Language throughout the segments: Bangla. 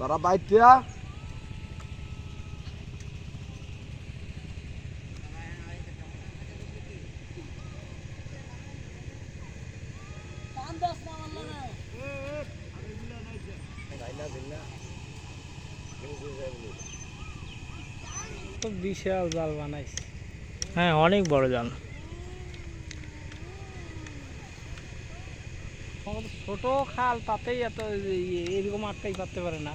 তোরা বাইটিয়া তো বিশাল জাল বানাইছে। হ্যাঁ অনেক বড় জাল। ছোট খাল তাতেই এত ইয়ে, এরকম আটকাই পারতে পারে না।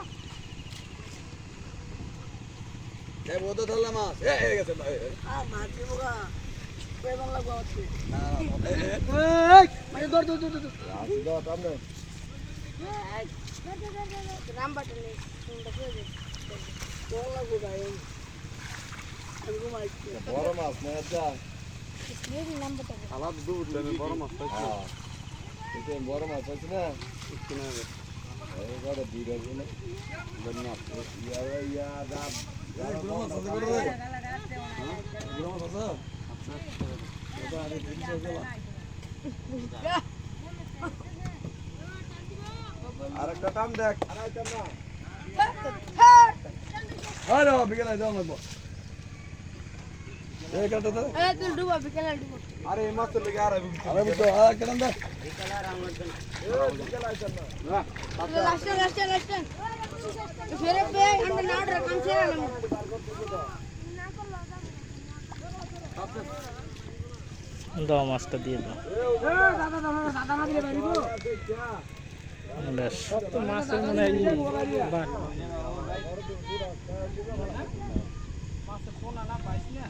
এ বোধ ধরলাম মাছ এ এ গেছে ভাই রাশি দাও টানে বড় মাছ না এটা আলাদা দুধ লেনে বড় মাছ পাইছি এটা বড় মাছ পাইছি না কিনা এই বড় দুইটা গুলো বন্যা ইয়া ইয়া আরেকটা টান দেখ। আরেকটা না হ্যাঁ বিকেলে যাও না আরে এই মাছ লেগে আর আরে তো আ কেন দে দাও মাছটা দিয়ে দাও। বেশ। মাছের মনে হয় মাছের পাইছি না?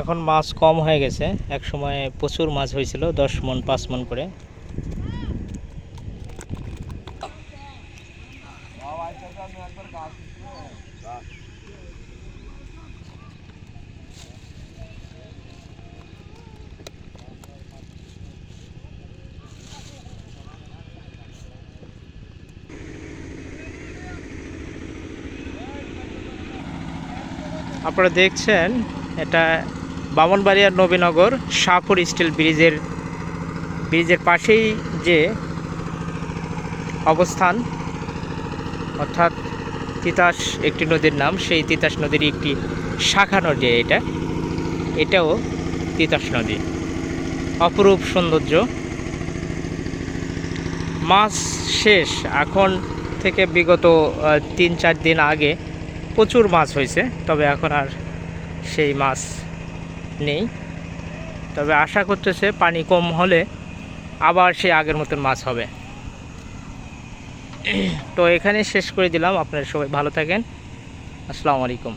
এখন মাছ কম হয়ে গেছে। এক সময় প্রচুর মাছ হয়েছিল, দশ মন, পাঁচ মন করে। আপনারা দেখছেন এটা বামনবাড়িয়ার নবীনগর শাহপুর স্টিল ব্রিজের ব্রিজের পাশেই যে অবস্থান, অর্থাৎ তিতাস একটি নদীর নাম, সেই তিতাস নদীর একটি শাখা নদী এটা। এটাও তিতাস নদী। অপরূপ সৌন্দর্য। মাস শেষ। এখন থেকে বিগত তিন চার দিন আগে প্রচুর মাছ হয়েছে, তবে এখন আর সেই মাছ নেই। তবে আশা করতেছে পানি কম হলে আবার সেই আগের মতন মাছ হবে। তো এখানে শেষ করে দিলাম। আপনারা সবাই ভালো থাকেন। আসসালামু আলাইকুম।